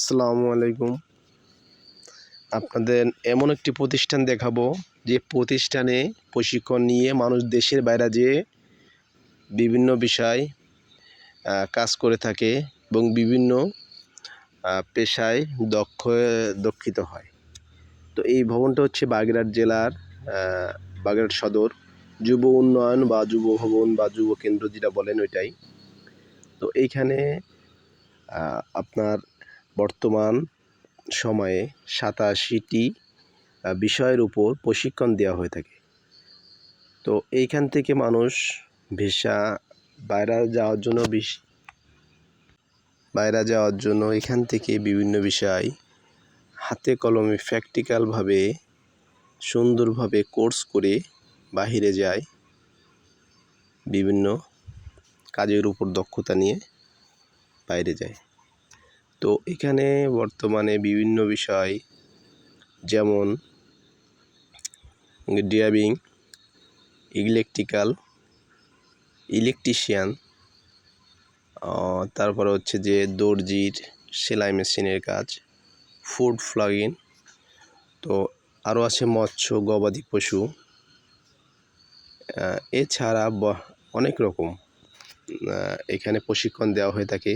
আসসালামু আলাইকুম। আপনাদের এমন একটি প্রতিষ্ঠান দেখাবো, যে প্রতিষ্ঠানে প্রশিক্ষণ নিয়ে মানুষ দেশের বাইরে যেয়ে বিভিন্ন বিষয় কাজ করে থাকে এবং বিভিন্ন পেশায় দক্ষ, দক্ষিত হয়। তো এই ভবনটা হচ্ছে বাগেরহাট জেলার বাগেরহাট সদর। যুব উন্নয়ন বা যুব ভবন বা যুব কেন্দ্র যেটা বলেন ওইটাই। তো এইখানে আপনার বর্তমান সময়ে সাতাশিটি বিষয়ের উপর প্রশিক্ষণ দেওয়া হয়ে থাকে। তো এইখান থেকে মানুষ ভিসা বাইরে যাওয়ার জন্য বিশ, বাইরে যাওয়ার জন্য এখান থেকে বিভিন্ন বিষয় হাতে কলমে প্র্যাকটিক্যালভাবে সুন্দরভাবে কোর্স করে বাহিরে যায়, বিভিন্ন কাজের উপর দক্ষতা নিয়ে বাইরে যায়। তো এখানে বর্তমানে বিভিন্ন বিষয়, যেমন ড্রাইভিং ইলেকট্রিক্যাল, ইলেকট্রিশিয়ান তারপরে হচ্ছে যে দর্জির সেলাই মেশিনের কাজ, ফুড ফ্লাগিং, তো আরও আছে মৎস্য, গবাদি পশু এছাড়া অনেক রকম এখানে প্রশিক্ষণ দেওয়া হয়ে থাকে।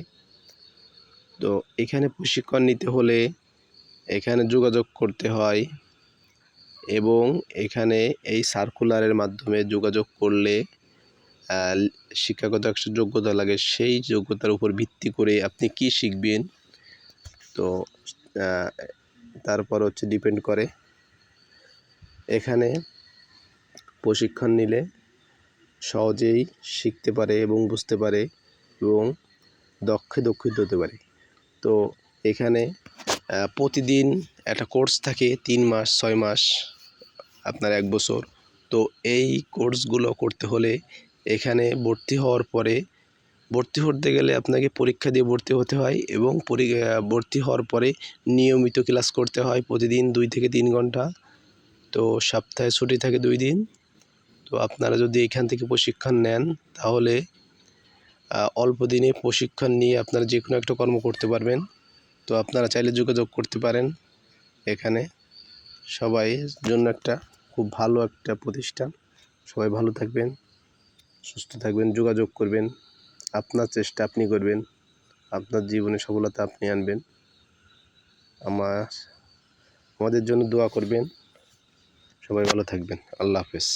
তো এখানে প্রশিক্ষণ নিতে হলে এখানে যোগাযোগ করতে হয় এবং এখানে এই সার্কুলারের মাধ্যমে যোগাযোগ করলে শিক্ষাগত একটা যোগ্যতা লাগে। সেই যোগ্যতার উপর ভিত্তি করে আপনি কি শিখবেন? তো তারপর হচ্ছে ডিপেন্ড করে। এখানে প্রশিক্ষণ নিলে সহজেই শিখতে পারে এবং বুঝতে পারে এবং দক্ষে দক্ষিত হতে পারে। তো এখানে প্রতিদিন একটা কোর্স থাকে, তিন মাস, ছয় মাস, আপনার এক বছর। তো এই কোর্সগুলো করতে হলে এখানে ভর্তি হওয়ার পরে, ভর্তি হতে গেলে আপনাকে পরীক্ষা দিয়ে ভর্তি হতে হয় এবং ভর্তি হওয়ার পরে নিয়মিত ক্লাস করতে হয় প্রতিদিন দুই থেকে তিন ঘণ্টা। তো সপ্তাহে ছুটি থাকে দুই দিন। তো আপনারা যদি এখান থেকে প্রশিক্ষণ নেন, তাহলে অল্প দিনে প্রশিক্ষণ নিয়ে আপনারা যে কোনো একটা কর্ম করতে পারবেন। তো আপনারা চাইলে যোগাযোগ করতে পারেন এখানে। সবাই জন্য একটা খুব ভালো একটা প্রতিষ্ঠান। সবাই ভালো থাকবেন, সুস্থ থাকবেন, যোগাযোগ করবেন। আপনার চেষ্টা আপনি করবেন, আপনার জীবনে সফলতা আপনি আনবেন। আমার, আমাদের জন্য দোয়া করবেন। সবাই ভালো থাকবেন। আল্লাহ হাফেজ।